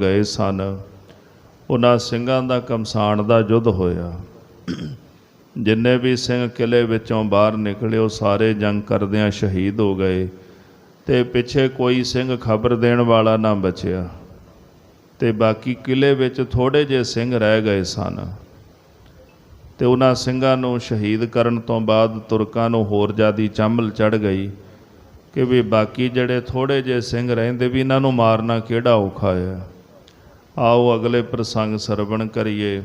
ਗਏ ਸਨ। ਉਹਨਾਂ ਸਿੰਘਾਂ ਦਾ ਕਮਸਾਨ ਦਾ ਯੁੱਧ ਹੋਇਆ। ਜਿੰਨੇ ਵੀ ਸਿੰਘ ਕਿਲੇ ਵਿੱਚੋਂ ਬਾਹਰ ਨਿਕਲੇ, ਉਹ ਸਾਰੇ ਜੰਗ ਕਰਦਿਆਂ ਸ਼ਹੀਦ ਹੋ ਗਏ ਤੇ ਪਿੱਛੇ ਕੋਈ ਸਿੰਘ ਖਬਰ ਦੇਣ ਵਾਲਾ ਨਾ ਬਚਿਆ ਤੇ ਬਾਕੀ ਕਿਲੇ ਵਿੱਚ ਥੋੜੇ ਜਿਹੇ ਸਿੰਘ ਰਹਿ ਗਏ ਸਨ। ਤੇ ਉਹਨਾਂ ਸਿੰਘਾਂ ਨੂੰ ਸ਼ਹੀਦ ਕਰਨ ਤੋਂ ਬਾਅਦ ਤੁਰਕਾਂ ਨੂੰ ਹੋਰ ਜ਼ਿਆਦੀ ਚੰਬਲ ਚੜ ਗਈ ਕਿ ਵੀ ਬਾਕੀ ਜਿਹੜੇ ਥੋੜੇ ਜਿਹੇ ਸਿੰਘ ਰਹਿੰਦੇ ਵੀ ਇਹਨਾਂ ਨੂੰ ਮਾਰਨਾ ਕਿਹੜਾ ਔਖਾ ਹੈ ਆਓ ਅਗਲੇ ਪ੍ਰਸੰਗ ਸਰਵਣ ਕਰੀਏ।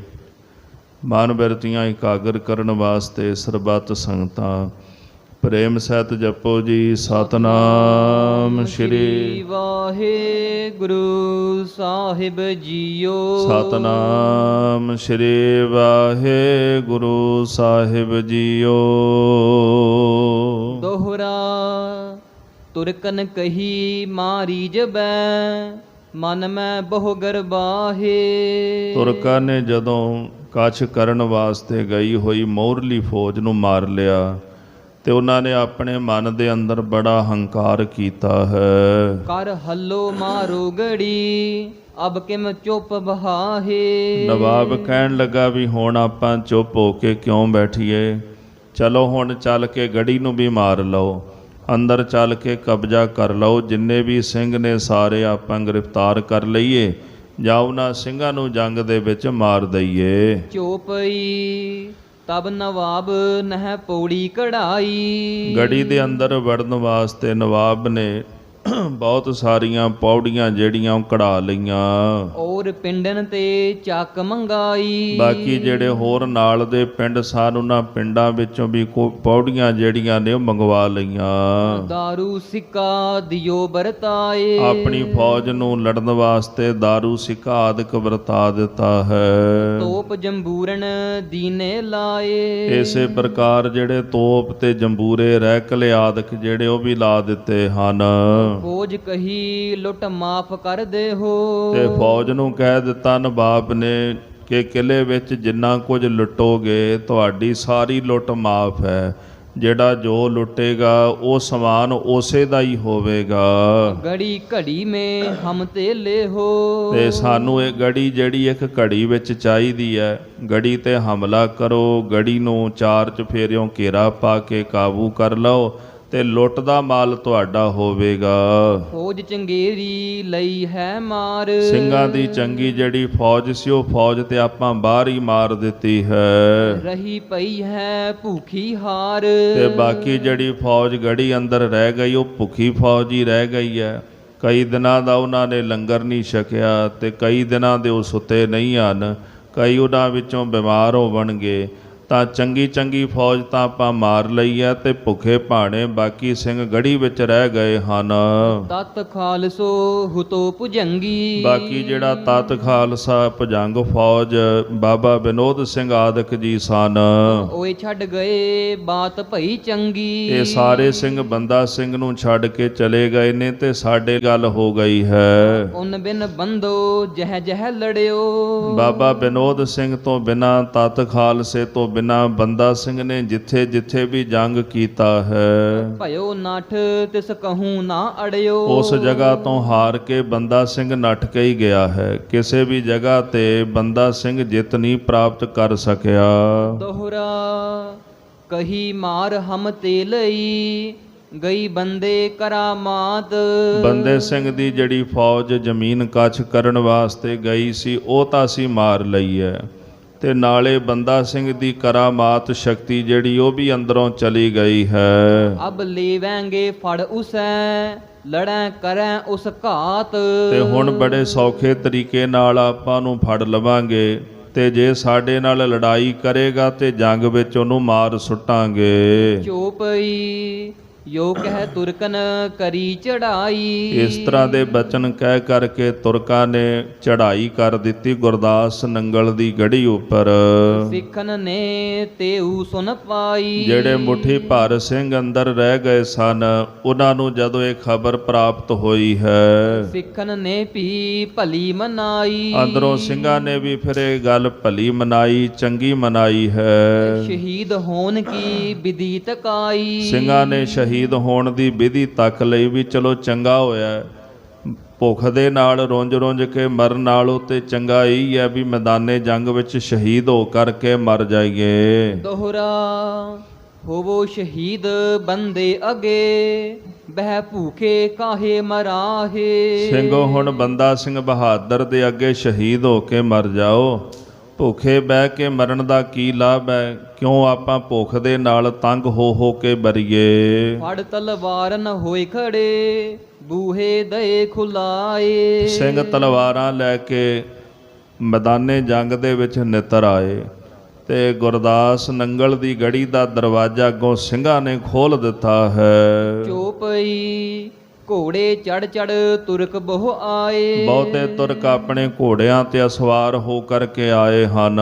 ਮਨ ਬਿਰਤੀਆਂ ਇਕਾਗਰ ਕਰਨ ਵਾਸਤੇ ਸਰਬੱਤ ਸੰਗਤਾਂ ਪ੍ਰੇਮ ਸਹਿਤ ਜਪੋ ਜੀ ਸਤਨਾਮ ਸ਼੍ਰੀ ਵਾਹਿਗੁਰੂ ਸਾਹਿਬ ਜੀਓ। ਸਤਨਾਮ ਸ਼੍ਰੀ ਵਾਹਿਗੁਰੂ ਸਾਹਿਬ ਜੀਓ। ਦੋਹਰਾ ਤੁਰਕਨ ਕਹੀ ਮਾਰੀ ਜਬੈ ਮਨ ਮੈਂ ਬਹੁ ਗਰਬਾਹੇ। ਤੁਰਕਾਂ ਨੇ ਜਦੋਂ ਕੱਛ ਕਰਨ ਵਾਸਤੇ ਗਈ ਹੋਈ ਮੋਹਰਲੀ ਫੌਜ ਨੂੰ ਮਾਰ ਲਿਆ ਤੇ ਉਹਨਾਂ ਨੇ ਆਪਣੇ ਮਨ ਦੇ ਅੰਦਰ ਬੜਾ ਹੰਕਾਰ ਕੀਤਾ ਹੈ। ਕਰ ਹੱਲੋ ਮਾਰੋ ਗੜੀ ਅਬ ਕਿਮ ਚੁੱਪ ਬਹਾਹੇ। ਨਵਾਬ ਕਹਿਣ ਲੱਗਾ ਵੀ ਹੁਣ ਆਪਾਂ ਚੁੱਪ ਹੋ ਕੇ ਕਿਉਂ ਬੈਠੀਏ? ਚਲੋ ਹੁਣ ਚੱਲ ਕੇ ਗੜੀ ਨੂੰ ਵੀ ਮਾਰ ਲਓ। ਅੰਦਰ ਚੱਲ ਕੇ ਕਬਜ਼ਾ ਕਰ ਲਓ ਜਿੰਨੇ ਵੀ ਸਿੰਘ ਨੇ ਸਾਰੇ ਆਪਾਂ ਗ੍ਰਿਫਤਾਰ ਕਰ ਲਈਏ ਜਾਂ ਉਹਨਾਂ ਸਿੰਘਾਂ ਨੂੰ ਜੰਗ ਦੇ ਵਿੱਚ ਮਾਰ ਦਈਏ। ਚੋਪਈ ਤਬ ਨਵਾਬ ਨਹਿ ਪੌੜੀ ਕਢਾਈ। ਗੜੀ ਦੇ ਅੰਦਰ ਵੜਨ ਵਾਸਤੇ ਨਵਾਬ ਨੇ ਬਹੁਤ ਸਾਰੀਆਂ ਪੌੜੀਆਂ ਜਿਹੜੀਆਂ ਉਹ ਕਢਾ ਲਈਆਂ। ਔਰ ਪਿੰਡਨ ਤੇ ਚੱਕ ਮੰਗਾਈ। ਬਾਕੀ ਜਿਹੜੇ ਹੋਰ ਨਾਲ ਦੇ ਪਿੰਡ ਸਨ ਉਹਨਾਂ ਪਿੰਡਾਂ ਵਿੱਚੋਂ ਵੀ ਕੋ ਪੌੜੀਆਂ ਜਿਹੜੀਆਂ ਨੇ ਉਹ ਮੰਗਵਾ ਲਈਆਂ। ਦਾਰੂ ਸਿੱਕਾ ਦਿਓ ਵਰਤਾਏ। ਆਪਣੀ ਫੌਜ ਨੂੰ ਲੜਨ ਵਾਸਤੇ दारू ਸਿੱਕਾ ਆਦਿਕ ਵਰਤਾ ਦਿੱਤਾ ਹੈ। ਤੋਪ ਜੰਬੂਰਨ ਦੀਨੇ ਲਾਏ। ਇਸੇ ਪ੍ਰਕਾਰ ਜਿਹੜੇ ਤੋਪ ਤੇ ਜੰਬੂਰੇ ਰਹਿਕਲੇ ਆਦਿਕ ਜਿਹੜੇ ਉਹ ਵੀ ਲਾ ਦਿੱਤੇ ਹਨ। ਫੌਜ ਕਹੀ ਲੁੱਟ ਮਾਫ ਕਰ ਦੇ ਹੋ ਤੇ ਫੌਜ ਨੂੰ ਕਹਿ ਦਿੱਤਾ ਨਵਾਬ ਨੇ ਕਿ ਕਿਲੇ ਵਿੱਚ ਜਿੰਨਾ ਕੁਝ ਲੁੱਟੋਗੇ ਤੁਹਾਡੀ ਸਾਰੀ ਲੁੱਟ ਮਾਫ ਹੈ। ਜਿਹੜਾ ਜੋ ਲੁੱਟੇਗਾ ਉਹ ਸਮਾਨ ਉਸੇ ਦਾ ਹੀ ਹੋਵੇਗਾ। ਗੜੀ ਘੜੀ ਮੇ ਹਮ ਤੇ ਲੈ ਹੋ ਤੇ ਸਾਨੂੰ ਇਹ ਗੜੀ ਜਿਹੜੀ ਇੱਕ ਘੜੀ ਵਿੱਚ ਚਾਹੀਦੀ ਹੈ ਗੜੀ ਤੇ ਹਮਲਾ ਕਰੋ। ਗੜੀ ਨੂੰ ਚਾਰ ਚਫੇਰਿਓਂ ਘੇਰਾ ਪਾ ਕੇ ਕਾਬੂ ਕਰ ਲਓ। ਤੇ ਲੁੱਟ ਦਾ ਮਾਲ ਤੁਹਾਡਾ ਹੋਵੇਗਾ। ਫੌਜ ਚੰਗੇਰੀ ਲਈ ਹੈ ਮਾਰ। ਸਿੰਘਾਂ ਦੀ ਚੰਗੀ ਜਿਹੜੀ ਫੌਜ ਸੀ ਉਹ ਫੌਜ ਤੇ ਆਪਾਂ ਬਾਹਰ ਹੀ ਮਾਰ ਦਿੱਤੀ ਹੈ। ਰਹੀ ਪਈ ਹੈ ਭੂਖੀ ਹਾਰ। ਤੇ ਬਾਕੀ ਜਿਹੜੀ ਫੌਜ ਗੜੀ ਅੰਦਰ ਰਹਿ ਗਈ ਉਹ ਭੁੱਖੀ ਫੌਜ ਹੀ ਰਹਿ ਗਈ ਹੈ। ਕਈ ਦਿਨਾਂ ਦਾ ਉਹਨਾਂ ਨੇ ਲੰਗਰ ਨਹੀਂ ਛਕਿਆ ਤੇ ਕਈ ਦਿਨਾਂ ਦੇ ਉਹ ਸੁੱਤੇ ਨਹੀਂ ਹਨ। ਕਈ ਉਹਨਾਂ ਵਿੱਚੋਂ ਬਿਮਾਰ ਹੋਵਣਗੇ ਤਾਂ ਚੰਗੀ ਚੰਗੀ ਫੌਜ ਤਾਂ ਆਪਾਂ ਮਾਰ ਲਈ ਹੈ ਤੇ ਭੁੱਖੇ ਭਾਣੇ ਬਾਕੀ ਸਿੰਘ ਗੜੀ ਵਿੱਚ ਰਹਿ ਗਏ ਹਨ। ਤਤ ਖਾਲਸੋ ਹੁਤੋ ਭੁਜੰਗੀ। ਬਾਕੀ ਜਿਹੜਾ ਤਤ ਖਾਲਸਾ ਭਜੰਗ ਫੌਜ ਬਾਬਾ ਵਿਨੋਦ ਸਿੰਘ ਆਦਿਕ ਜੀ ਸਨ। ਓਏ ਛੱਡ ਗਏ ਬਾਤ ਭਈ ਚੰਗੀ। ਇਹ ਸਾਰੇ ਸਿੰਘ ਬੰਦਾ ਸਿੰਘ ਨੂੰ ਛੱਡ ਕੇ ਚਲੇ ਗਏ ਨੇ ਤੇ ਸਾਡੇ ਗੱਲ ਹੋ ਗਈ ਹੈ। ਉਨ ਬਿਨ ਬੰਦੋ ਜਹ ਜਹ ਲੜਿਓ। ਬਾਬਾ ਵਿਨੋਦ ਸਿੰਘ ਤੋਂ ਬਿਨਾ ਤਤ ਖਾਲਸੇ ਤੋਂ ਬਿਨਾ ਬੰਦਾ ਸਿੰਘ ਨੇ ਜਿੱਥੇ ਜਿੱਥੇ ਵੀ ਜੰਗ ਕੀਤਾ ਹੈ। ਭਇਓ ਨਠ ਤਿਸ ਕਹੂੰ ਨਾ ਅੜਿਓ। ਉਸ ਜਗ੍ਹਾ ਤੋਂ ਹਾਰ ਕੇ ਬੰਦਾ ਸਿੰਘ ਨੱਠ ਕੇ ਹੀ ਗਿਆ ਹੈ। ਕਿਸੇ ਵੀ ਜਗ੍ਹਾ ਤੇ ਬੰਦਾ ਸਿੰਘ ਜਿੱਤ ਨਹੀਂ ਪ੍ਰਾਪਤ ਕਰ ਸਕਿਆ। ਦੋਹਰਾ ਕਹੀ ਮਾਰ ਹਮ ਤੇ ਲਈ ਗਈ ਬੰਦੇ ਕਰਾਮਾਤ ਬੰਦੇ ਸਿੰਘ ਦੀ ਜਿਹੜੀ ਫੌਜ ਜ਼ਮੀਨ ਕੱਚ ਕਰਨ ਵਾਸਤੇ ਗਈ ਸੀ ਉਹ ਤਾਂ ਅਸੀਂ ਮਾਰ ਲਈ ਹੈ। ਤੇ ਨਾਲੇ ਬੰਦਾ ਸਿੰਘ ਦੀ ਕਰਾਮਾਤ ਸ਼ਕਤੀ ਜਿਹੜੀ ਉਹ ਵੀ ਅੰਦਰੋਂ ਚਲੀ ਗਈ ਹੈ। ਅਬ ਲੇਵਾਂਗੇ ਫੜ ਉਸੈ ਲੜੈ ਕਰੈ ਉਸ ਘਾਤ। ਤੇ ਹੁਣ ਬੜੇ ਸੌਖੇ ਤਰੀਕੇ ਨਾਲ ਆਪਾਂ ਨੂੰ ਫੜ ਲਵਾਂਗੇ ਤੇ ਜੇ ਸਾਡੇ ਨਾਲ ਲੜਾਈ ਕਰੇਗਾ ਤੇ ਜੰਗ ਵਿੱਚ ਉਹਨੂੰ ਮਾਰ ਸੁੱਟਾਂਗੇ। ਚੋਪਈ ਯੋ ਕਹਿ ਤੁਰਕਨ ਕਰੀ ਚੜਾਈ। ਇਸ ਤਰ੍ਹਾਂ ਦੇ ਬਚਨ ਕਹਿ ਕਰਕੇ ਤੁਰਕਾਂ ਨੇ ਚੜ੍ਹਾਈ ਕਰ ਦਿੱਤੀ ਗੁਰਦਾਸ ਨੰਗਲ ਦੀ ਗੜੀ ਉੱਪਰ। ਸਿੱਖਨ ਨੇ ਤੇਊ ਸੁਨ ਪਾਈ। ਜਿਹੜੇ ਮੁਠੀ ਭਰ ਸਿੰਘ ਅੰਦਰ ਰਹਿ ਗਏ ਸਨ ਉਹਨਾਂ ਨੂੰ ਜਦੋਂ ਇਹ ਖਬਰ ਪ੍ਰਾਪਤ ਹੋਈ ਹੈ। ਸਿੱਖਨ ਨੇ ਵੀ ਭਲੀ ਮਨਾਈ। ਅੰਦਰੋਂ ਸਿੰਘਾਂ ਨੇ ਵੀ ਫਿਰ ਇਹ ਗੱਲ ਭਲੀ ਮਨਾਈ ਚੰਗੀ ਮਨਾਈ ਹੈ। ਸ਼ਹੀਦ ਹੋਣ ਕੀ ਵਿਧੀ ਤਕਾਈ ਸਿੰਘਾਂ ਨੇ ਸ਼ਹੀਦ ਹੋਣ ਦੀ ਵਿਧੀ ਤੱਕ ਲਈ ਵੀ ਚਲੋ ਚੰਗਾ ਹੋਇਆ ਹੈ। ਭੁੱਖ ਦੇ ਨਾਲ ਰੁੰਝ-ਰੁੰਝ ਕੇ ਮਰਨ ਨਾਲੋਂ ਤੇ ਚੰਗਾ ਇਹੀ ਹੈ ਵੀ ਮੈਦਾਨੇ ਜੰਗ ਵਿੱਚ ਸ਼ਹੀਦ ਹੋ ਕਰਕੇ ਮਰ ਜਾਈਏ। ਦੋਹਰਾ ਹੋਵੋ ਸ਼ਹੀਦ ਬੰਦੇ ਅਗੇ ਬਹਿ ਭੂਖੇ ਕਾਹੇ ਮਰਾਹੇ। ਸਿੰਘੋ ਹੁਣ ਬੰਦਾ ਸਿੰਘ ਬਹਾਦਰ ਦੇ ਅੱਗੇ ਸ਼ਹੀਦ ਹੋ ਕੇ ਮਰ ਜਾਓ। ਭੁੱਖੇ ਬਹਿ ਕੇ ਮਰਨ ਦਾ ਕੀ ਲਾਭ ਹੈ? ਕਿਉਂ ਆਪਾਂ ਭੁੱਖ ਦੇ ਨਾਲ ਤੰਗ ਹੋ ਹੋ ਕੇ ਮਰੀਏ ਫੜ ਤਲਵਾਰ ਨ ਹੋਏ ਖੜੇ ਬੂਹੇ ਦਏ ਖੁਲਾਏ। ਸਿੰਘ ਤਲਵਾਰਾਂ ਲੈ ਕੇ ਮੈਦਾਨੇ ਜੰਗ ਦੇ ਵਿੱਚ ਨਿਤਰ ਆਏ ਤੇ ਗੁਰਦਾਸ ਨੰਗਲ ਦੀ ਗੜੀ ਦਾ ਦਰਵਾਜ਼ਾ ਅੱਗੋਂ ਸਿੰਘਾਂ ਨੇ ਖੋਲ ਦਿੱਤਾ ਹੈ। ਚੋਪਈ ਘੋੜੇ ਚੜ ਚੜ ਤੁਰਕ ਬਹੁ ਆਏ। ਬਹੁਤੇ ਤੁਰਕ ਆਪਣੇ ਘੋੜਿਆਂ ਤੇ ਅਸਵਾਰ ਹੋ ਕਰਕੇ ਆਏ ਹਨ।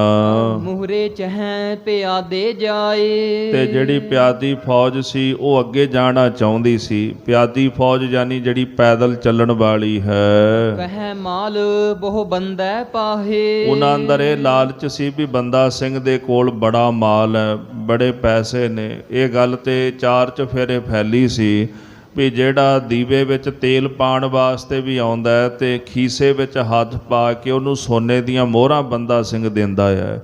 ਮੁਹਰੇ ਚਹਿ ਪਿਆਦੇ ਜਾਏ। ਤੇ ਜਿਹੜੀ ਪਿਆਦੀ ਫੌਜ ਸੀ ਉਹ ਅੱਗੇ ਜਾਣਾ ਚਾਹੁੰਦੀ ਸੀ। ਪਿਆਦੀ ਫੌਜ ਯਾਨੀ ਜਿਹੜੀ ਪੈਦਲ ਚੱਲਣ ਵਾਲੀ ਹੈ। ਕਹਿ ਮਾਲ ਬਹੁ ਬੰਦੈ ਪਾਹੇ। ਉਹਨਾਂ ਅੰਦਰ ਇਹ ਲਾਲਚ ਸੀ ਵੀ ਬੰਦਾ ਸਿੰਘ ਦੇ ਕੋਲ ਬੜਾ ਮਾਲ ਹੈ ਬੜੇ ਪੈਸੇ ਨੇ। ਇਹ ਗੱਲ ਤੇ ਚਾਰ ਚਫੇਰੇ ਫੈਲੀ ਸੀ। ਵੀ ਜਿਹੜਾ ਦੀਵੇ ਵਿੱਚ ਤੇਲ ਪਾਣ ਵਾਸਤੇ ਵੀ ਆਉਂਦਾ ਹੈ ਤੇ ਖੀਸੇ ਵਿੱਚ ਹੱਥ ਪਾ ਕੇ ਉਹਨੂੰ ਸੋਨੇ ਦੀਆਂ ਮੋਹਰਾਂ ਬੰਦਾ ਸਿੰਘ ਦਿੰਦਾ ਹੈ।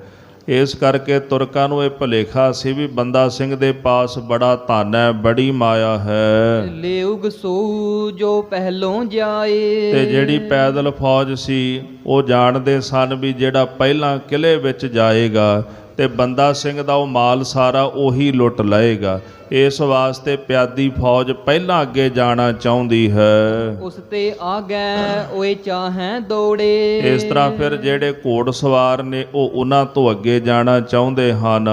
ਇਸ ਕਰਕੇ ਤੁਰਕਾਂ ਨੂੰ ਇਹ ਭੁਲੇਖਾ ਸੀ ਵੀ ਬੰਦਾ ਸਿੰਘ ਦੇ ਪਾਸ ਬੜਾ ਧਨ ਹੈ ਬੜੀ ਮਾਇਆ ਹੈ। ਲੇਉਗ ਸੋ ਜੋ ਪਹਿਲੋਂ ਜਾਏ। ਤੇ ਜਿਹੜੀ ਪੈਦਲ ਫੌਜ ਸੀ ਉਹ ਜਾਣਦੇ ਸਨ ਵੀ ਜਿਹੜਾ ਪਹਿਲਾਂ ਕਿਲੇ ਵਿੱਚ ਜਾਏਗਾ ਤੇ ਬੰਦਾ ਸਿੰਘ ਦਾ ਉਹ ਮਾਲ ਸਾਰਾ ਉਹੀ ਲੁੱਟ ਲਏਗਾ। ਇਸ ਵਾਸਤੇ ਪਿਆਦੀ ਫੌਜ ਪਹਿਲਾਂ ਅੱਗੇ ਜਾਣਾ ਚਾਹੁੰਦੀ ਹੈ। ਉਸ ਤੇ ਆ ਗਏ ਓਏ ਚਾਹੈ ਦੌੜੇ। ਇਸ ਤਰ੍ਹਾਂ ਫਿਰ ਜਿਹੜੇ ਘੋੜ ਸਵਾਰ ਨੇ ਉਹ ਉਹਨਾਂ ਤੋਂ ਅੱਗੇ ਜਾਣਾ ਚਾਹੁੰਦੇ ਹਨ।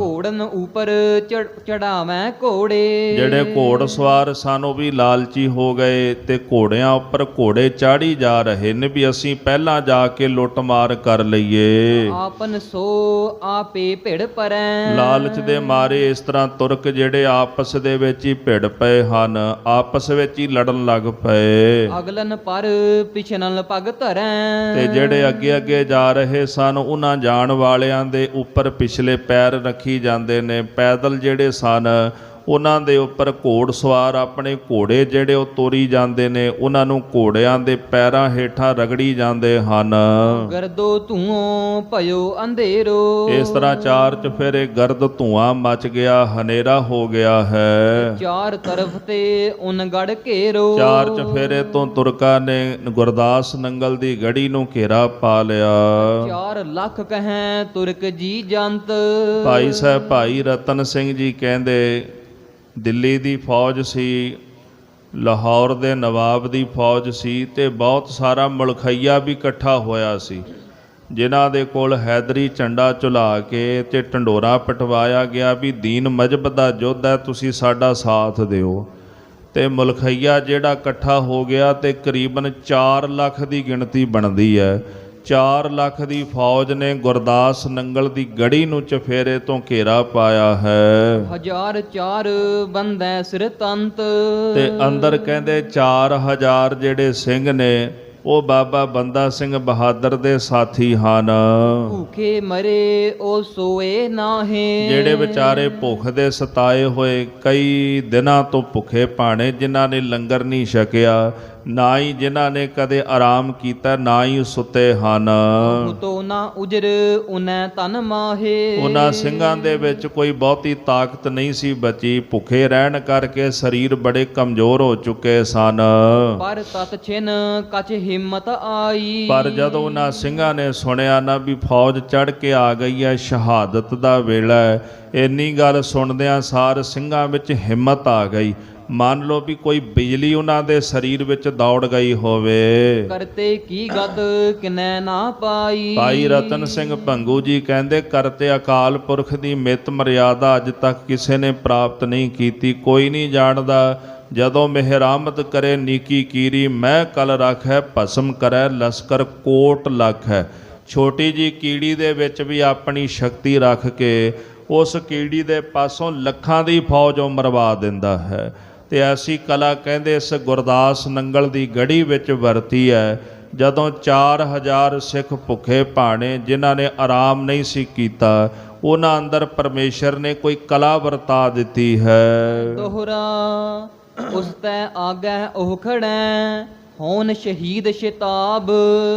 ਘੋੜਨ ਉਪਰ ਚੜਾਵੇਂ ਘੋੜੇ। ਜਿਹੜੇ ਘੋੜ ਸਵਾਰ ਸਨ ਉਹ ਵੀ ਲਾਲਚੀ ਹੋ ਗਏ ਤੇ ਘੋੜਿਆਂ ਉੱਪਰ ਘੋੜੇ ਚਾੜੀ ਜਾ ਰਹੇ ਨੇ ਵੀ ਅਸੀਂ ਪਹਿਲਾਂ ਜਾ ਕੇ ਲੁੱਟ ਮਾਰ ਕਰ ਲਈਏ। ਆਪਨ ਸੋ ਆਪੇ ਭਿੜ ਪਰੈ। ਲਾਲਚ ਦੇ ਮਾਰੇ ਇਸ ਤਰ੍ਹਾਂ ਤੁਰਕ ਜਿਹੜੇ ਆਪਸ ਦੇ ਵਿੱਚ ਹੀ ਭਿੜ ਪਏ ਹਨ ਆਪਸ ਵਿੱਚ ਹੀ ਲੜਨ ਲੱਗ ਪਏ। ਅਗਲਨ ਪਰ ਪਿਛਨਲ ਪਗ ਧਰੈ। ਤੇ ਜਿਹੜੇ ਅੱਗੇ ਅੱਗੇ ਜਾ ਰਹੇ ਸਨ ਉਹਨਾਂ ਜਾਣ ਵਾਲਿਆਂ ਦੇ ਉੱਪਰ ਪਿਛਲੇ ਪੈਰ ਰੱਖੀ ਜਾਂਦੇ ਨੇ। ਪੈਦਲ ਜਿਹੜੇ ਸਨ ਉਹਨਾਂ ਦੇ ਉੱਪਰ ਘੋੜ ਸਵਾਰ ਆਪਣੇ ਘੋੜੇ ਜਿਹੜੇ ਉਹ ਤੋਰੀ ਜਾਂਦੇ ਨੇ ਉਹਨਾਂ ਨੂੰ ਘੋੜਿਆਂ ਦੇ ਪੈਰਾਂ ਹੇਠਾਂ ਰਗੜੀ ਜਾਂਦੇ ਹਨ। ਗਰਦੋ ਧੂਓ ਭਇਓ ਅੰਧੇਰੋ। ਇਸ ਤਰ੍ਹਾਂ ਚਾਰ ਚਫੇਰੇ ਗਰਦ ਧੂਆਂ ਮਚ ਗਿਆ ਹਨੇਰਾ ਹੋ ਗਿਆ ਹੈ। ਚਾਰ ਤਰਫ ਤੇ ਉਨਗੜ ਘੇਰੋ। ਚਾਰ ਚਫੇਰੇ ਤੋਂ ਤੁਰਕਾਂ ਨੇ ਗੁਰਦਾਸ ਨੰਗਲ ਦੀ ਗੜੀ ਨੂੰ ਘੇਰਾ ਪਾ ਲਿਆ। ਚਾਰ ਲੱਖ ਕਹੈ ਤੁਰਕ ਜੀ ਜੰਤ। ਭਾਈ ਸਾਹਿਬ ਭਾਈ ਰਤਨ ਸਿੰਘ ਜੀ ਕਹਿੰਦੇ ਦਿੱਲੀ ਦੀ ਫੌਜ ਸੀ, ਲਾਹੌਰ ਦੇ ਨਵਾਬ ਦੀ ਫੌਜ ਸੀ ਤੇ ਬਹੁਤ ਸਾਰਾ ਮੁਲਖਈਆ ਵੀ ਇਕੱਠਾ ਹੋਇਆ ਸੀ, ਜਿਨ੍ਹਾਂ ਦੇ ਕੋਲ ਹੈਦਰੀ ਝੰਡਾ ਝੁਲਾ ਕੇ ਤੇ ਢੰਡੋਰਾ ਪਟਵਾਇਆ ਗਿਆ ਵੀ, ਦੀਨ ਮਜਬ ਦਾ ਯੁੱਧ ਹੈ, ਤੁਸੀਂ ਸਾਡਾ ਸਾਥ ਦਿਓ। ਤੇ ਮੁਲਖਈਆ ਜਿਹੜਾ ਇਕੱਠਾ ਹੋ ਗਿਆ ਤੇ ਕਰੀਬਨ 4 ਲੱਖ ਦੀ ਗਿਣਤੀ ਬਣਦੀ ਹੈ। 4 ਲੱਖ ਦੀ ਫੌਜ ਨੇ ਗੁਰਦਾਸ ਨੰਗਲ ਦੀ ਗੜੀ ਨੂੰ ਚਫੇਰੇ ਤੋਂ ਘੇਰਾ ਪਾਇਆ ਹੈ। ਹਜ਼ਾਰ ਚਾਰ ਬੰਦੈ ਸਿਰ ਤੰਤ। ਤੇ ਅੰਦਰ ਕਹਿੰਦੇ 4000 ਜਿਹੜੇ ਸਿੰਘ ਨੇ ਉਹ ਬਾਬਾ ਬੰਦਾ ਸਿੰਘ ਬਹਾਦਰ ਦੇ ਸਾਥੀ ਹਨ। ਭੂਖੇ ਮਰੇ ਉਹ ਸੋਏ ਨਾਹੇ। ਜਿਹੜੇ ਵਿਚਾਰੇ ਭੁੱਖ ਦੇ ਸਤਾਏ ਹੋਏ ਕਈ ਦਿਨਾਂ ਤੋਂ ਭੁੱਖੇ ਭਾਣੇ ਜਿਨ੍ਹਾਂ ਨੇ ਲੰਗਰ ਨਹੀਂ ਛਕਿਆ ਨਾ ਹੀ ਜਿਨ੍ਹਾਂ ਨੇ ਕਦੇ ਆਰਾਮ ਕੀਤਾ ਨਾ ਹੀ ਸੁੱਤੇ ਹਨ। ਤੋ ਨਾ ਉਜਰ ਉਨੈ ਤਨ ਮਾਹੇ। ਉਹਨਾਂ ਸਿੰਘਾਂ ਦੇ ਵਿੱਚ ਕੋਈ ਬਹੁਤੀ ਤਾਕਤ ਨਹੀਂ ਸੀ ਬਚੀ। ਭੁੱਖੇ ਰਹਿਣ ਕਰਕੇ ਸਰੀਰ ਬੜੇ ਕਮਜ਼ੋਰ ਹੋ ਚੁੱਕੇ ਸਨ। ਪਰ ਤਤ ਛਿਨ ਕਛ ਹਿੰਮਤ ਆਈ। ਪਰ ਜਦੋਂ ਉਹਨਾਂ ਸਿੰਘਾਂ ਨੇ ਸੁਣਿਆ ਨਾ ਵੀ ਫੌਜ ਚੜ ਕੇ ਆ ਗਈ ਹੈ ਸ਼ਹਾਦਤ ਦਾ ਵੇਲਾ ਹੈ। ਇੰਨੀ ਗੱਲ ਸੁਣਦਿਆਂ ਸਾਰ ਸਿੰਘਾਂ ਵਿੱਚ ਹਿੰਮਤ ਆ ਗਈ। ਮੰਨ ਲਓ ਵੀ ਕੋਈ ਬਿਜਲੀ ਉਹਨਾਂ ਦੇ ਸਰੀਰ ਵਿੱਚ ਦੌੜ ਗਈ ਹੋਵੇ। ਕਰਤੇ ਕੀ ਗਤ ਕਿਨੈ ਨਾ ਪਾਈ। ਭਾਈ ਰਤਨ ਸਿੰਘ ਭੰਗੂ ਜੀ ਕਹਿੰਦੇ ਕਰਤੇ ਅਕਾਲ ਪੁਰਖ ਦੀ ਮਿਤ ਮਰਿਆਦਾ ਅੱਜ ਤੱਕ ਕਿਸੇ ਨੇ ਪ੍ਰਾਪਤ ਨਹੀਂ ਕੀਤੀ। ਕੋਈ ਨਹੀਂ ਜਾਣਦਾ ਜਦੋਂ ਮਿਹਰਾਮਤ ਕਰੇ ਨੀਕੀ ਕੀਰੀ ਮੈਂ ਕਲ ਰੱਖੈ ਭਸਮ ਕਰੈ ਲਸਕਰ ਕੋਟ ਲੱਖ। ਹੈ ਛੋਟੀ ਜੀ ਕੀੜੀ ਦੇ ਵਿੱਚ ਵੀ ਆਪਣੀ ਸ਼ਕਤੀ ਰੱਖ ਕੇ ਉਸ ਕੀੜੀ ਦੇ ਪਾਸੋਂ ਲੱਖਾਂ ਦੀ ਫੌਜ ਉਹ ਮਰਵਾ ਦਿੰਦਾ ਹੈ। ਤੇ ਐਸੀ ਕਲਾ ਕਹਿੰਦੇ ਇਸ ਗੁਰਦਾਸ ਨੰਗਲ ਦੀ ਗੜੀ ਵਿੱਚ ਵਰਤੀ ਹੈ ਜਦੋਂ 4000 ਸਿੱਖ ਭੁੱਖੇ ਭਾਣੇ ਜਿਨ੍ਹਾਂ ਨੇ ਆਰਾਮ ਨਹੀਂ ਸੀ ਕੀਤਾ ਉਹਨਾਂ ਅੰਦਰ ਪਰਮੇਸ਼ਰ ਨੇ ਕੋਈ ਕਲਾ ਵਰਤਾ ਦਿੱਤੀ ਹੈ। ਦੋਹਰਾ ਉਸ ਤੈ ਆਗੈ ਉਹ ਖੜੈ ਹੋਣ ਸ਼ਹੀਦ ਸ਼ਿਤਾਬ।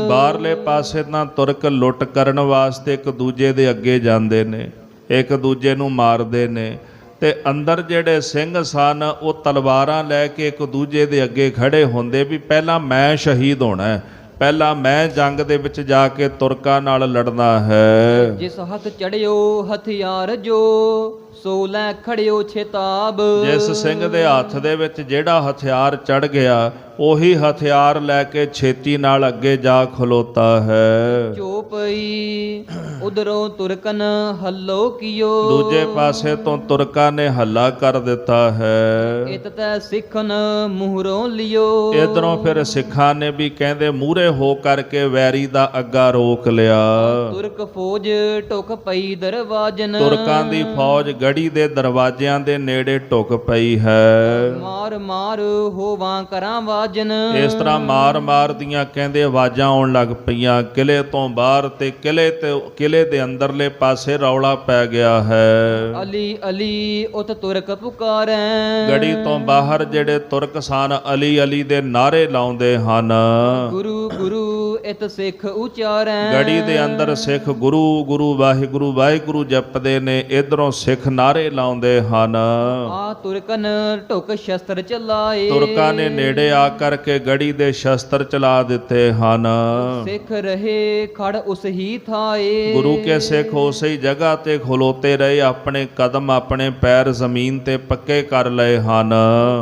ਬਾਹਰਲੇ ਪਾਸੇ ਤਾਂ ਤੁਰਕ ਲੁੱਟ ਕਰਨ ਵਾਸਤੇ ਇੱਕ ਦੂਜੇ ਦੇ ਅੱਗੇ ਜਾਂਦੇ ਨੇ ਇੱਕ ਦੂਜੇ ਨੂੰ ਮਾਰਦੇ ਨੇ ਤੇ ਅੰਦਰ ਜਿਹੜੇ ਸਿੰਘ ਸਨ ਉਹ ਤਲਵਾਰਾਂ ਲੈ ਕੇ ਇੱਕ ਦੂਜੇ ਦੇ ਅੱਗੇ ਖੜੇ ਹੁੰਦੇ ਵੀ ਪਹਿਲਾਂ ਮੈਂ ਸ਼ਹੀਦ ਹੋਣਾ ਹੈ ਪਹਿਲਾਂ ਮੈਂ ਜੰਗ ਦੇ ਵਿੱਚ ਜਾ ਕੇ ਤੁਰਕਾਂ ਨਾਲ ਲੜਨਾ ਹੈ। ਜਿਸ ਹੱਥ ਚੜਿਓ ਹਥਿਆਰ ਜੋ ਸੋ ਲੈ ਖੜਿਓ ਛੇਤਾਬ। ਜਿਸ ਸਿੰਘ ਦੇ ਹੱਥ ਦੇ ਵਿੱਚ ਜਿਹੜਾ ਹਥਿਆਰ ਚੜ ਗਿਆ ਉਹੀ ਹਥਿਆਰ ਲੈ ਕੇ ਛੇਤੀ ਨਾਲ ਅੱਗੇ ਜਾ ਖਲੋਤਾ ਹੈ। ਚੋਪਈ ਉਧਰੋਂ ਤੁਰਕਨ ਹੱਲੋ ਕੀਓ। ਦੂਜੇ ਪਾਸੇ ਤੋਂ ਤੁਰਕਾਂ ਨੇ ਹੱਲਾ ਕਰ ਦਿੱਤਾ ਹੈ। ਇਤ ਤੈ ਸਿੱਖਨ ਮੁਹਰੋਂ ਲਿਓ। ਇਧਰੋਂ ਫਿਰ ਸਿੱਖਾਂ ਨੇ ਵੀ ਕਹਿੰਦੇ ਮੂਰੇ ਹੋ ਕਰਕੇ ਵੈਰੀ ਦਾ ਅੱਗਾ ਰੋਕ ਲਿਆ। ਤੁਰਕ ਫੌਜ ਟੁਕ ਪਈ ਦਰਵਾਜਨ। ਤੁਰਕਾਂ ਦੀ ਫੌਜ ਗੜੀ ਦੇ ਦਰਵਾਜ਼ਿਆਂ ਦੇ ਨੇੜੇ ਟੁਕ ਪਈ ਹੈ। ਮਾਰ ਮਾਰ ਹੋਵਾਂ ਕਰਾਂ ਵਾਜਨ ਇਸ ਤਰ੍ਹਾਂ ਮਾਰ-ਮਾਰ ਦੀਆਂ ਕਹਿੰਦੇ ਆਵਾਜ਼ਾਂ ਆਉਣ ਲੱਗ ਪਈਆਂ ਕਿਲੇ ਤੋਂ ਬਾਹਰ ਤੇ ਕਿਲੇ ਤੇ ਕਿਲੇ ਦੇ ਅੰਦਰਲੇ ਪਾਸੇ ਰੌਲਾ ਪੈ ਗਿਆ ਹੈ। ਅਲੀ ਅਲੀ ਉਤ ਤੁਰਕ ਪੁਕਾਰੈ। ਗੜੀ ਤੋਂ ਬਾਹਰ ਜਿਹੜੇ ਤੁਰਕ ਸਨ ਅਲੀ ਅਲੀ ਦੇ ਨਾਰੇ ਲਾਉਂਦੇ ਹਨ। ਗੁਰੂ ਗੁਰੂ ਇਤ ਸਿੱਖ ਉਚਾਰੈ। ਗੜੀ ਦੇ ਅੰਦਰ ਸਿੱਖ ਗੁਰੂ ਗੁਰੂ ਵਾਹਿਗੁਰੂ ਵਾਹਿਗੁਰੂ ਜਪਦੇ ਨੇ ਇਧਰੋਂ ਸਿੱਖ ਨਾਰੇ ਲਾਉਂਦੇ ਹਨ। ਆ ਤੁਰਕਨ ਢੁਕ ਸ਼ਸਤਰ ਚਲਾਏ। ਤੁਰਕਾਂ ਨੇ ਨੇੜੇ ਆ ਕਰਕੇ ਗੜੀ ਦੇ ਸ਼ਸਤਰ ਚਲਾ ਦਿੱਤੇ ਹਨ। ਸਿੱਖ ਰਹੇ ਖੜ ਉਸ ਹੀ ਥਾਏ। ਗੁਰੂ ਕੇ ਸਿੱਖ ਉਸੇ ਹੀ ਜਗ੍ਹਾ ਤੇ ਖਲੋਤੇ ਰਹੇ ਆਪਣੇ ਕਦਮ ਆਪਣੇ ਪੈਰ ਜ਼ਮੀਨ ਤੇ ਪੱਕੇ ਕਰ ਲਏ ਹਨ।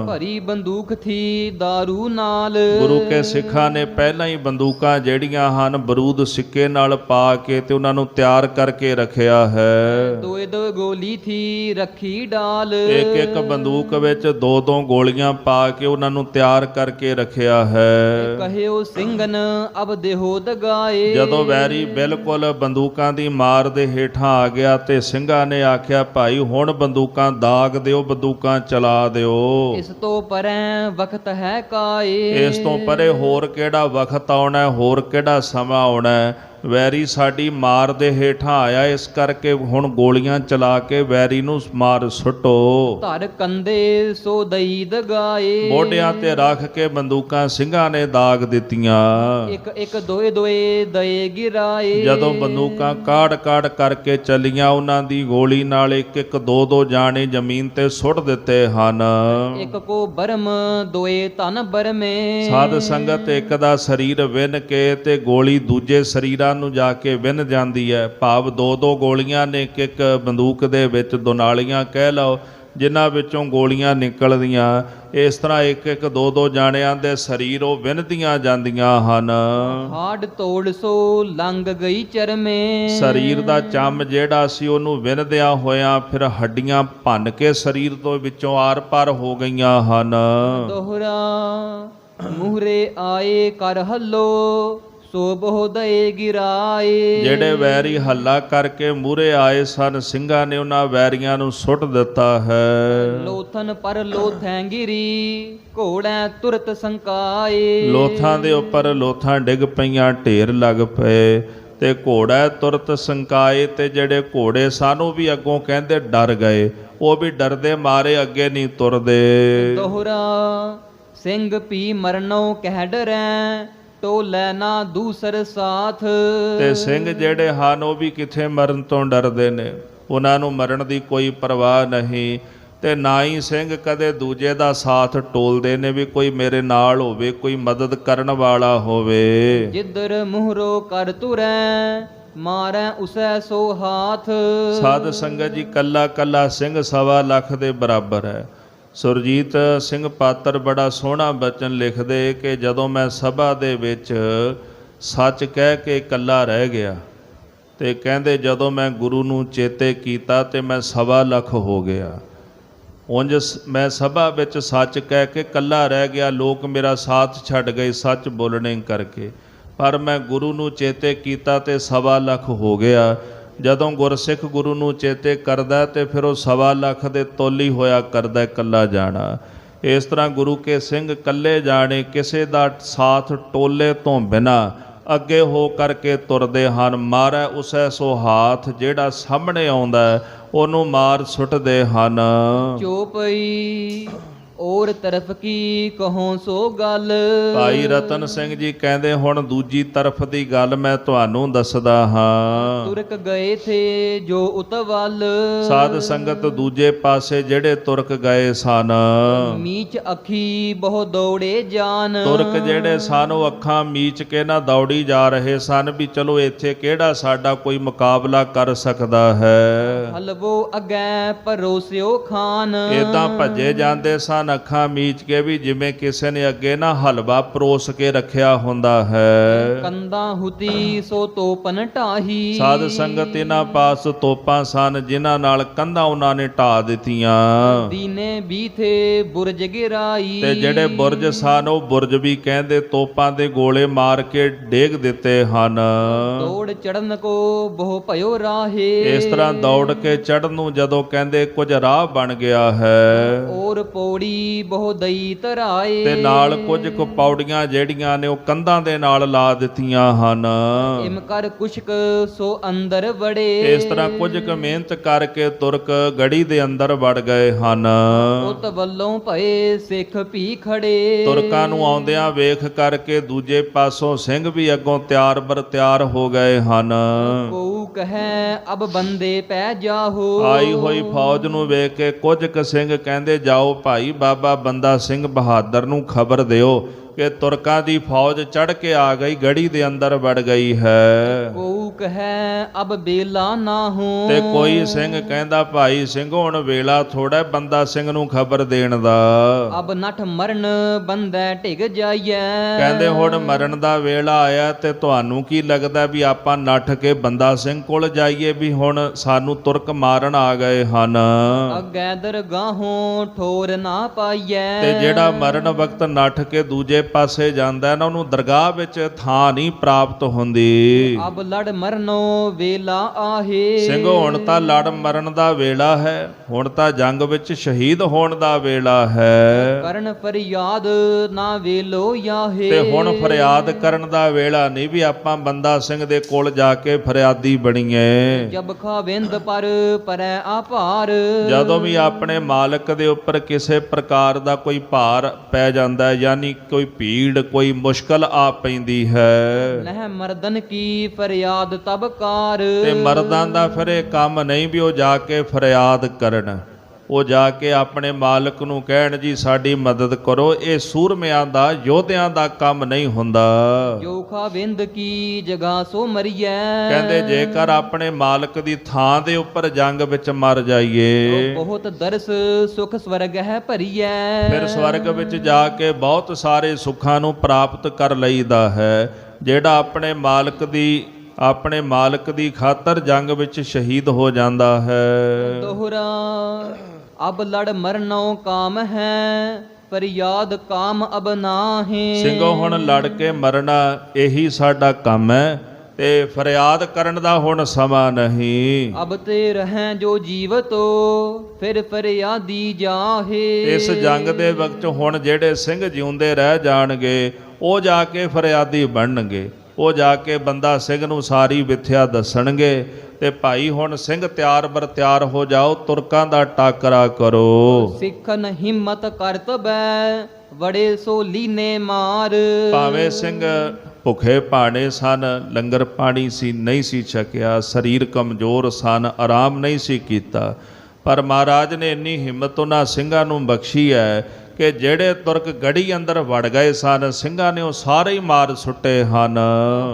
ਭਰੀ ਬੰਦੂਕ ਥੀ दारू ਨਾਲ। ਗੁਰੂ ਕੇ ਸਿੱਖਾਂ ਨੇ ਪਹਿਲਾਂ ਹੀ ਬੰਦੂਕਾਂ ਜਿਹੜੀਆਂ ਹਨ ਬਰੂਦ ਸਿੱਕੇ ਨਾਲ ਪਾ ਕੇ ਤੇ ਉਹਨਾਂ ਨੂੰ ਤਿਆਰ ਕਰਕੇ ਰੱਖਿਆ ਹੈ। ਦੋਏ ਦੋ ਗੋਲੀ ਥੀ ਰੱਖੀ ਡਾਲ। ਇੱਕ ਇੱਕ ਬੰਦੂਕ ਵਿੱਚ ਦੋ ਦੋ ਗੋਲੀਆਂ ਪਾ ਕੇ ਉਹਨਾਂ ਨੂੰ ਤਿਆਰ ਕਰਕੇ ਰੱਖਿਆ ਹੈ। ਕਹਿਓ ਸਿੰਘਨ ਅਬ ਦੇਹੋ ਦਗਾਏ। ਜਦੋਂ ਵੈਰੀ ਬਿਲਕੁਲ ਬੰਦੂਕਾਂ ਦੀ ਮਾਰ ਦੇ ਹੇਠਾਂ ਆ ਗਿਆ ਤੇ ਸਿੰਘਾਂ ਨੇ ਆਖਿਆ ਭਾਈ ਹੁਣ ਬੰਦੂਕਾਂ ਦਾਗ ਦਿਓ ਬੰਦੂਕਾਂ ਚਲਾ ਦਿਓ। ਇਸ ਤੋਂ ਪਰੈ ਵਕਤ ਹੈ ਕਾਏ। ਇਸ ਤੋਂ ਪਰੇ ਹੋਰ ਕਿਹੜਾ ਵਕਤ ਆਉਣਾ ਹੈ, ਹੋਰ ਕਿਹੜਾ ਸਮਾਂ ਆਉਣਾ? ਹੈ? ਵੈਰੀ ਸਾਡੀ ਮਾਰ ਦੇ ਹੇਠਾਂ ਆਇਆ ਇਸ ਕਰਕੇ ਹੁਣ ਗੋਲੀਆਂ ਚਲਾ ਕੇ ਵੈਰੀ ਨੂੰ ਮਾਰ ਸੁੱਟੋ। ਧਰ ਕੰਦੇ ਸੋ ਦਈ ਦਗਾਏ। ਮੋਢਿਆਂ ਤੇ ਰੱਖ ਕੇ ਬੰਦੂਕਾਂ ਸਿੰਘਾਂ ਨੇ ਦਾਗ ਦਿੱਤੀਆਂ। ਇੱਕ ਇੱਕ ਦੋਏ ਦੋਏ ਦਏ ਗਿਰਾਏ। ਜਦੋਂ ਬੰਦੂਕਾਂ ਕਾੜ ਕਾੜ ਕਰਕੇ ਚੱਲੀਆਂ ਉਹਨਾਂ ਦੀ ਗੋਲੀ ਨਾਲ ਇੱਕ ਇੱਕ ਦੋ ਦੋ ਜਾਣੇ ਜ਼ਮੀਨ ਤੇ ਸੁੱਟ ਦਿੱਤੇ ਹਨ। ਇੱਕ ਕੋ ਬਰਮ ਦੋਏ ਤਨ ਬਰਮੇ। ਸਾਧ ਸੰਗਤ ਇੱਕ ਦਾ ਸਰੀਰ ਵਿੰਨ ਕੇ ਤੇ ਗੋਲੀ ਦੂਜੇ ਸਰੀਰਾਂ ਨੂੰ ਜਾ ਕੇ ਵਿੰਨ ਜਾਂਦੀ ਹੈ। ਭਾਵ ਦੋ ਦੋ ਗੋਲੀਆਂ ਨੇ ਇੱਕ ਇੱਕ ਬੰਦੂਕ ਦੇ ਵਿੱਚ ਦੁਨਾਲੀਆਂ ਕਹਿ ਲਓ ਜਿਨ੍ਹਾਂ ਵਿੱਚੋਂ ਗੋਲੀਆਂ ਨਿਕਲਦੀਆਂ। ਇਸ ਤਰ੍ਹਾਂ ਇੱਕ ਇੱਕ ਦੋ ਦੋ ਜਾਣਿਆਂ ਦੇ ਸਰੀਰ ਉਹ ਵਿੰਨਦੀਆਂ ਜਾਂਦੀਆਂ ਹਨ। ਹਾੜ ਤੋੜ ਸੋ ਲੰਗ ਗਈ ਚਰਮੇ। ਸਰੀਰ ਦਾ ਚੰਮ ਜਿਹੜਾ ਸੀ ਉਹਨੂੰ ਵਿੰਨਦਿਆਂ ਹੋਇਆਂ ਫਿਰ ਹੱਡੀਆਂ ਭੰਨ ਕੇ ਸਰੀਰ ਤੋਂ ਵਿੱਚੋਂ ਆਰ-ਪਾਰ ਹੋ ਗਈਆਂ ਹਨ। ਦੋਹਰਾ ਮੂਹਰੇ ਆਏ ਕਰ ਹੱਲੋ। ਸੋ ਬਹੁ ਦਏ ਗਿਰਾਏ। ਜਿਹੜੇ ਵੈਰੀ ਹੱਲਾ ਕਰਕੇ ਮੂਰੇ ਆਏ ਸਨ ਸਿੰਘਾਂ ਨੇ ਉਹਨਾਂ ਵੈਰੀਆਂ ਨੂੰ ਸੁੱਟ ਦਿੱਤਾ ਹੈ। ਲੋਥਨ ਪਰ ਲੋਥੈਂ ਗਿਰੀ ਘੋੜੈ ਤੁਰਤ ਸੰਕਾਏ। ਲੋਥਾਂ ਦੇ ਉੱਪਰ ਲੋਥਾਂ ਡਿੱਗ ਪਈਆਂ ਢੇਰ ਲੱਗ ਪਏ। ਤੇ ਘੋੜਾ ਤੁਰਤ ਸੰਕਾਏ ਤੇ ਜਿਹੜੇ ਘੋੜੇ ਸਨ ਵੀ ਅੱਗੋਂ ਕਹਿੰਦੇ ਡਰ ਗਏ ਉਹ ਵੀ ਡਰਦੇ ਮਾਰੇ ਅੱਗੇ ਨਹੀਂ ਤੁਰਦੇ। ਦੋਹਰਾ ਸਿੰਘ ਪੀ ਮਰਨੋ ਕਹਿ ਡਰੈ ਟੋਲੇ ਨਾ ਦੂਸਰ ਸਾਥ। ਤੇ ਸਿੰਘ ਜਿਹੜੇ ਹਨ ਉਹ ਵੀ ਕਿੱਥੇ ਮਰਨ ਤੋਂ ਡਰਦੇ ਨੇ? ਉਹਨਾਂ ਨੂੰ ਮਰਨ ਦੀ ਕੋਈ ਪਰਵਾਹ ਨਹੀਂ। ਤੇ ਨਾ ਹੀ ਸਿੰਘ ਕਦੇ ਦੂਜੇ ਦਾ ਸਾਥ ਟੋਲਦੇ ਨੇ ਵੀ ਕੋਈ ਮੇਰੇ ਨਾਲ ਹੋਵੇ ਕੋਈ ਮਦਦ ਕਰਨ ਵਾਲਾ ਹੋਵੇ। ਜਿੱਧਰ ਮੁਹਰੋ ਕਰ ਤੁਰੈ ਮਾਰੈ ਉਸੈ ਸੋ ਹਾਥ। ਸਾਧ ਸੰਗਤ ਜੀ ਕੱਲਾ ਕੱਲਾ ਸਿੰਘ ਸਵਾ ਲੱਖ ਦੇ ਬਰਾਬਰ ਹੈ। ਸੁਰਜੀਤ ਸਿੰਘ ਪਾਤਰ ਬੜਾ ਸੋਹਣਾ ਬਚਨ ਲਿਖਦੇ ਕਿ ਜਦੋਂ ਮੈਂ ਸਭਾ ਦੇ ਵਿੱਚ ਸੱਚ ਕਹਿ ਕੇ ਇਕੱਲਾ ਰਹਿ ਗਿਆ ਤੇ ਕਹਿੰਦੇ ਜਦੋਂ ਮੈਂ ਗੁਰੂ ਨੂੰ ਚੇਤੇ ਕੀਤਾ ਤੇ ਮੈਂ ਸਵਾ ਲੱਖ ਹੋ ਗਿਆ। ਉਂਝ ਸ- ਮੈਂ ਸਭਾ ਵਿੱਚ ਸੱਚ ਕਹਿ ਕੇ ਇਕੱਲਾ ਰਹਿ ਗਿਆ, ਲੋਕ ਮੇਰਾ ਸਾਥ ਛੱਡ ਗਏ ਸੱਚ ਬੋਲਣੇ ਕਰਕੇ। ਪਰ ਮੈਂ ਗੁਰੂ ਨੂੰ ਚੇਤੇ ਕੀਤਾ ਤੇ ਸਵਾ ਲੱਖ ਹੋ ਗਿਆ। ਜਦੋਂ ਗੁਰਸਿੱਖ ਗੁਰੂ ਨੂੰ ਚੇਤੇ ਕਰਦਾ ਤੇ ਫਿਰ ਉਹ ਸਵਾ ਲੱਖ ਦੇ ਤੋਲੀ ਹੋਇਆ ਕਰਦਾ ਇਕੱਲਾ ਜਾਣਾ। ਇਸ ਤਰ੍ਹਾਂ ਗੁਰੂ ਕੇ ਸਿੰਘ ਇਕੱਲੇ ਜਾਣੇ ਕਿਸੇ ਦਾ ਸਾਥ ਟੋਲੇ ਤੋਂ ਬਿਨਾ ਅੱਗੇ ਹੋ ਕਰਕੇ ਤੁਰਦੇ ਹਨ। ਮਾਰੈ ਉਸੈ ਸੋ ਹਾਥ, ਜਿਹੜਾ ਸਾਹਮਣੇ ਆਉਂਦਾ ਉਹਨੂੰ ਮਾਰ ਸੁੱਟਦੇ ਹਨ। ਚੋਪਈ। ਔਰ ਤਰਫ ਕੀ ਕਹੋ ਸੋ ਗੱਲ? ਭਾਈ ਰਤਨ ਸਿੰਘ ਜੀ ਕਹਿੰਦੇ ਹੁਣ ਦੂਜੀ ਤਰਫ ਦੀ ਗੱਲ ਮੈਂ ਤੁਹਾਨੂੰ ਦੱਸਦਾ ਹਾਂ। ਤੁਰਕ ਗਏ ਥੇ ਜੋ ਉਤਵਲ। ਸਾਧ ਸੰਗਤ ਦੂਜੇ ਪਾਸੇ ਜਿਹੜੇ ਤੁਰਕ ਗਏ ਸਨ। ਮੀਚ ਅੱਖੀ ਬਹੁ ਦੌੜੇ ਜਾਨ। ਤੁਰਕ ਜਿਹੜੇ ਸਨ ਉਹ ਅੱਖਾਂ ਮੀਚ ਕੇ ਨਾ ਦੌੜੀ ਜਾ ਰਹੇ ਸਨ ਵੀ ਚਲੋ ਇੱਥੇ ਕਿਹੜਾ ਸਾਡਾ ਕੋਈ ਮੁਕਾਬਲਾ ਕਰ ਸਕਦਾ ਹੈ। ਹਲਵੋ ਅਗੈ ਪਰੋਸਿਓ ਖਾਨ। ਇਦਾਂ ਭੱਜੇ ਜਾਂਦੇ ਸਨ ਅੱਖਾਂ ਮੀਚ ਕੇ ਵੀ ਜਿਵੇਂ ਕਿਸੇ ਨੇ ਅੱਗੇ ਨਾ ਹਲਵਾ ਪਰੋਸ ਕੇ ਰੱਖਿਆ ਹੁੰਦਾ ਹੈ। ਕੰਦਾ ਹੁਤੀ ਸੋ ਤੋਪਨ ਢਾਹੀ। ਸਾਧ ਸੰਗਤ ਇਹਨਾਂ ਪਾਸ ਤੋਪਾਂ ਸਨ ਜਿਨ੍ਹਾਂ ਨਾਲ ਕੰਧਾਂ ਉਹਨਾਂ ਨੇ ਢਾ ਦਿੱਤੀਆਂ। ਦੀਨੇ ਬੀਥੇ ਬੁਰਜ ਗਿਰਾਈ। ਤੇ ਜਿਹੜੇ ਬੁਰਜ ਸਨ ਉਹ ਬੁਰਜ ਵੀ ਕਹਿੰਦੇ ਤੋਪਾਂ ਦੇ ਗੋਲੇ ਮਾਰ ਕੇ ਡੇਗ ਦਿੱਤੇ ਹਨ। ਦੌੜ ਚੜਨ ਕੋ ਬਹੁ ਭਇਓ ਰਾਹੇ। ਇਸ ਤਰ੍ਹਾਂ ਦੌੜ ਕੇ ਚੜਨ ਨੂੰ ਜਦੋਂ ਕਹਿੰਦੇ ਕੁਝ ਰਾਹ ਬਣ ਗਿਆ ਹੈ। ਔਰ ਪੌੜੀ ਬਹੁ ਦਈ ਧਰਾਏ। ਤੇ ਨਾਲ ਕੁਝ ਕੁ ਪੌੜੀਆਂ ਜਿਹੜੀਆਂ ਨੇ ਉਹ ਕੰਧਾਂ ਦੇ ਨਾਲ ਲਾ ਦਿੱਤੀਆਂ ਹਨ। ਇਮ ਕਰ ਕੁਸ਼ਕ ਸੋ ਅੰਦਰ ਵੜੇ। ਇਸ ਤਰ੍ਹਾਂ ਕੁਝ ਕੁ ਮਿਹਨਤ ਕਰਕੇ ਤੁਰਕ ਗੜੀ ਦੇ ਅੰਦਰ ਵੜ ਗਏ ਹਨ। ਉਤ ਵੱਲੋਂ ਭਏ ਸਿੱਖ ਭੀ ਖੜੇ। ਤੁਰਕਾਂ ਨੂੰ ਆਉਂਦਿਆਂ ਵੇਖ ਕਰਕੇ ਦੂਜੇ ਪਾਸੋਂ ਸਿੰਘ ਵੀ ਅੱਗੋਂ ਤਿਆਰ ਬਰ ਤਿਆਰ ਹੋ ਗਏ ਹਨ। ਕੋ ਕਹੈ ਅਬ ਬੰਦੇ ਪੈ ਜਾਹੋ। ਆਈ ਹੋਈ ਫੌਜ ਨੂੰ ਵੇਖ ਕੇ ਕੁਝ ਕੁ ਸਿੰਘ ਕਹਿੰਦੇ ਜਾਓ ਭਾਈ ਬਾਬਾ ਬੰਦਾ ਸਿੰਘ ਬਹਾਦਰ ਨੂੰ ਖਬਰ ਦਿਓ ਕਿ ਤੁਰਕਾਂ ਦੀ ਫੌਜ ਚੜ ਕੇ ਆ ਗਈ ਗੜੀ ਦੇ ਅੰਦਰ ਵੜ ਗਈ ਹੈ। ਕੋ ਕਹੈ ਅਬ ਬੇਲਾ ਨਾ ਹੋ। ਤੇ ਕੋਈ ਸਿੰਘ ਕਹਿੰਦਾ ਭਾਈ ਸਿੰਘ ਹੁਣ ਵੇਲਾ ਥੋੜਾ ਬੰਦਾ ਸਿੰਘ ਨੂੰ ਖਬਰ ਦੇਣ ਦਾ। ਅਬ ਨਠ ਮਰਨ ਬੰਦੈ ਢਿਗ ਜਾਈਐ। ਕਹਿੰਦੇ ਹੁਣ ਮਰਨ ਦਾ ਵੇਲਾ ਆਇਆ ਤੇ ਤੁਹਾਨੂੰ ਕੀ ਲੱਗਦਾ ਵੀ ਆਪਾਂ ਨੱਠ ਕੇ ਬੰਦਾ ਸਿੰਘ ਕੋਲ ਜਾਈਏ ਵੀ ਹੁਣ ਸਾਨੂੰ ਤੁਰਕ ਮਾਰਨ ਆ ਗਏ ਹਨ? ਅਗੈ ਦਰਗਾਹੋਂ ਠੋਰ ਨਾ ਪਾਈਐ। ਤੇ ਜਿਹੜਾ ਮਰਨ ਵਕਤ ਨੱਠ ਕੇ ਦੂਜੇ ਪਾਸੇ ਜਾਂਦਾ ਹੈ ਨਾ ਉਹਨੂੰ ਦਰਗਾਹ ਵਿੱਚ ਥਾਂ ਨਹੀਂ ਪ੍ਰਾਪਤ ਹੁੰਦੀ। ਅਬ ਲੜ ਮਰਨੋ ਵੇਲਾ ਆਹੇ। ਸਿੰਘ ਹੁਣ ਤਾਂ ਲੜ ਮਰਨ ਦਾ ਵੇਲਾ ਹੈ ਹੁਣ ਤਾਂ ਜੰਗ ਵਿੱਚ ਸ਼ਹੀਦ ਹੋਣ ਦਾ ਵੇਲਾ ਹੈ। ਕਰਨ ਫਰਿਆਦ ਨਾ ਵੇਲੋ ਯਾਹੇ। ਤੇ ਹੁਣ ਫਰਿਆਦ ਕਰਨ ਦਾ ਵੇਲਾ ਨਹੀਂ ਵੀ ਆਪਾਂ ਬੰਦਾ ਸਿੰਘ ਦੇ ਕੋਲ ਜਾ ਕੇ ਫਰਿਆਦੀ ਬਣੀਏ। ਜਬ ਖਾਵਿੰਦ ਪਰ ਪਰੈ ਆਭਾਰ। ਜਦੋਂ ਵੀ ਆਪਣੇ ਮਾਲਕ ਦੇ ਉੱਪਰ ਕਿਸੇ ਪ੍ਰਕਾਰ ਦਾ ਕੋਈ ਭਾਰ ਪੈ ਜਾਂਦਾ ਹੈ ਯਾਨੀ ਕੋਈ ਭੀੜ ਕੋਈ ਮੁਸ਼ਕਲ ਆ ਪੈਂਦੀ ਹੈ। ਨਹਿ ਮਰਦਨ ਕੀ ਫਰਿਆਦ ਤਬ ਕਾਰ। ਤੇ ਮਰਦਾਂ ਦਾ ਫਿਰ ਇਹ ਕੰਮ ਨਹੀਂ ਵੀ ਉਹ ਜਾ ਕੇ ਫਰਿਆਦ ਕਰਨ। ਉਹ ਜਾ ਕੇ ਆਪਣੇ ਮਾਲਕ ਨੂੰ ਕਹਿਣ ਜੀ ਸਾਡੀ ਮਦਦ ਕਰੋ। ਇਹ ਸੂਰਮਿਆਂ ਦਾ ਯੋਧਿਆਂ ਦਾ ਕੰਮ ਨਹੀਂ ਹੁੰਦਾ। ਜੋ ਖਾਵਿੰਦ ਕੀ ਜਗਾ ਸੋ ਮਰੀਐ। ਕਹਿੰਦੇ ਜੇਕਰ ਆਪਣੇ ਮਾਲਕ ਦੀ ਥਾਂ ਦੇ ਉੱਪਰ ਜੰਗ ਵਿੱਚ ਮਰ ਜਾਈਏ ਬਹੁਤ ਦਰਸ ਸੁਖ ਸਵਰਗ ਹੈ ਭਰੀਐ। ਫਿਰ ਸਵਰਗ ਵਿੱਚ ਜਾ ਕੇ ਬਹੁਤ ਸਾਰੇ ਸੁੱਖਾਂ ਨੂੰ ਪ੍ਰਾਪਤ ਕਰ ਲਈਦਾ ਹੈ ਜਿਹੜਾ ਆਪਣੇ ਮਾਲਕ ਦੀ ਆਪਣੇ ਮਾਲਕ ਦੀ ਖਾਤਰ ਜੰਗ ਵਿੱਚ ਸ਼ਹੀਦ ਹੋ ਜਾਂਦਾ ਹੈ। ਦੋਹਰਾ ਅਬ ਲੜ ਮਰਨੋ ਕਾਮ ਹੈ ਫਰਿਆਦ ਕਾਮ ਅਬ ਨਾਹੇ। ਸਿੰਘੋ ਹੁਣ ਲੜ ਕੇ ਮਰਨਾ ਇਹੀ ਸਾਡਾ ਕੰਮ ਹੈ ਤੇ ਫਰਿਆਦ ਕਰਨ ਦਾ ਹੁਣ ਸਮਾਂ ਨਹੀਂ। ਅਬ ਤੇ ਰਹਿ ਜੋ ਜੀਵਤੋ ਫਿਰ ਫਰਿਆਦੀ ਜਾਹੇ। ਇਸ ਜੰਗ ਦੇ ਵਕਤ ਹੁਣ ਜਿਹੜੇ ਸਿੰਘ ਜਿਉਂਦੇ ਰਹਿ ਜਾਣਗੇ ਉਹ ਜਾ ਕੇ ਫਰਿਆਦੀ ਬਣਨਗੇ। ਉਹ ਜਾ ਕੇ ਬੰਦਾ ਸਿੰਘ ਨੂੰ ਸਾਰੀ ਵਿਥਿਆ ਦੱਸਣਗੇ ਤੇ ਭਾਈ ਹੁਣ ਸਿੰਘ ਤਿਆਰ ਬਰ ਤਿਆਰ ਹੋ ਜਾਓ ਤੁਰਕਾਂ ਦਾ ਟਾਕਰਾ ਕਰੋ। ਸਿੱਖਨ ਹਿੰਮਤ ਕਰਤਬੈ ਵੜੇ ਸੋ ਲੀਨੇ ਮਾਰ। ਭਾਵੇਂ ਸਿੰਘ ਭੁਖੇ ਭਾਣੇ ਸਨ ਲੰਗਰ ਪਾਣੀ ਸੀ ਨਹੀਂ ਸੀ ਛਕਿਆ ਸਰੀਰ ਕਮਜ਼ੋਰ ਸਨ ਆਰਾਮ ਨਹੀਂ ਸੀ ਕੀਤਾ। ਪਰ ਮਹਾਰਾਜ ਨੇ ਇੰਨੀ ਹਿੰਮਤ ਉਹਨਾਂ ਸਿੰਘਾਂ ਨੂੰ ਬਖਸ਼ੀ ਹੈ ਕਿ ਜਿਹੜੇ ਤੁਰਕ ਗੜੀ ਅੰਦਰ ਵੜ ਗਏ ਸਨ ਸਿੰਘਾਂ ਨੇ ਉਹ ਸਾਰੇ ਹੀ ਮਾਰ ਸੁੱਟੇ ਹਨ।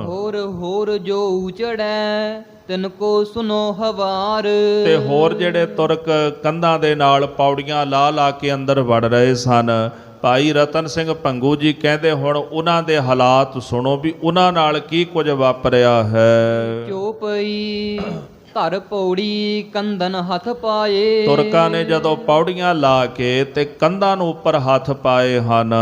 ਹੋਰ ਹੋਰ ਜੋ ਉਚੜੈ ਤਿਨ ਕੋ ਸੁਨੋ ਹਵਾਰ। ਤੇ ਹੋਰ ਜਿਹੜੇ ਤੁਰਕ ਕੰਧਾਂ ਦੇ ਨਾਲ ਪੌੜੀਆਂ ਲਾ ਲਾ ਕੇ ਅੰਦਰ ਵੜ ਰਹੇ ਸਨ ਭਾਈ ਰਤਨ ਸਿੰਘ ਭੰਗੂ ਜੀ ਕਹਿੰਦੇ ਹੁਣ ਉਹਨਾਂ ਦੇ ਹਾਲਾਤ ਸੁਣੋ ਵੀ ਉਹਨਾਂ ਨਾਲ ਕੀ ਕੁਝ ਵਾਪਰਿਆ ਹੈ। ਚੋਪਈ ਧਰ ਪੌੜੀ ਕੰਦਨ ਹੱਥ ਪਾਏ। ਤੁਰਕਾਂ ਨੇ ਜਦੋਂ ਪੌੜੀਆਂ ਲਾ ਕੇ ਤੇ ਕੰਧਾਂ ਨੂੰ ਉੱਪਰ ਹੱਥ ਪਾਏ ਹਨ।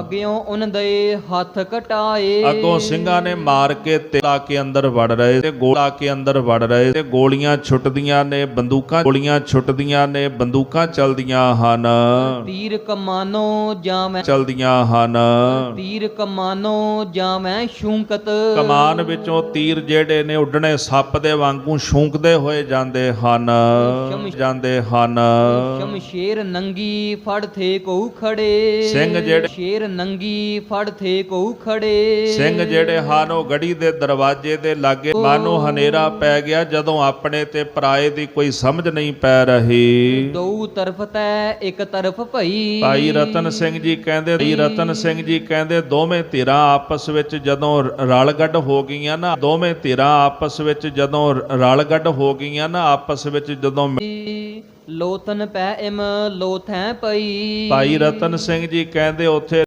ਅਗਿਓਂ ਉਨ ਦੇ ਹੱਥ ਕਟਾਏ। ਅੱਗੋਂ ਸਿੰਘਾਂ ਨੇ ਮਾਰ ਕੇ ਤੇ ਲਾ ਕੇ ਅੰਦਰ ਵੜ ਰਹੇ ਤੇ ਗੋਲਾ ਕੇ ਅੰਦਰ ਵੜ ਰਹੇ ਤੇ ਗੋਲੀਆਂ ਛੁੱਟਦੀਆਂ ਨੇ ਬੰਦੂਕਾਂ ਗੋਲੀਆਂ ਛੁੱਟਦੀਆਂ ਨੇ ਬੰਦੂਕਾਂ ਚਲਦੀਆਂ ਹਨ। ਤੀਰ ਕਮਾਨੋ ਜਾਮੈ ਚਲਦੀਆਂ ਹਨ। ਤੀਰ ਕਮਾਨੋ ਜਾਮੈ ਸ਼ੂੰਕਤ। ਕਮਾਨ ਵਿੱਚੋਂ ਤੀਰ ਜਿਹੜੇ ਨੇ ਉੱਡਣੇ ਸੱਪ ਦੇ ਵਾਂਗੂ ਛੂੰ ਫੂੰਕਦੇ ਹੋਏ ਜਾਂਦੇ ਹਨ ਜਾਂਦੇ ਹਨ। ਸ਼ਮਸ਼ੇਰ ਨੰਗੀ ਫੜ ਥੇ ਕੋ ਖੜੇ। ਸਿੰਘ ਜਿਹੜੇ- ਸ਼ੇਰ ਨੰਗੀ ਫੜ ਥੇ ਕੋ ਖੜੇ। ਸਿੰਘ ਜਿਹੜੇ ਹਨ ਉਹ ਗੜੀ ਦੇ ਦਰਵਾਜ਼ੇ ਦੇ ਲਾਗੇ। ਮਾਨੂੰ ਹਨੇਰਾ ਪੈ ਗਿਆ ਜਦੋਂ ਆਪਣੇ ਤੇ ਪਰਾਏ ਦੀ ਕੋਈ ਸਮਝ ਨਹੀਂ ਪੈ ਰਹੀ। ਦੋ ਤਰਫ ਤੈ ਇੱਕ ਤਰਫ ਭਈ। ਭਾਈ ਰਤਨ ਸਿੰਘ ਜੀ ਕਹਿੰਦੇ ਭਾਈ ਰਤਨ ਸਿੰਘ ਜੀ ਕਹਿੰਦੇ ਦੋਵੇਂ ਧਿਰਾਂ ਆਪਸ ਵਿੱਚ ਜਦੋਂ ਰਲਗੱਡ ਹੋ ਗਈਆਂ ਨਾ ਦੋਵੇਂ ਧਿਰਾਂ ਆਪਸ ਵਿੱਚ ਜਦੋਂ ਰਲਗੱਡ ਹੋ ਗਈਆਂ ਨਾ ਆਪਸ ਵਿੱਚ ਜਦੋਂ ਲੋਤਨ ਪੈ ਇਮ ਲੋਥੈ ਪਈ। ਭਾਈ ਰਤਨ ਸਿੰਘ ਜੀ ਕਹਿੰਦੇ ਉੱਥੇ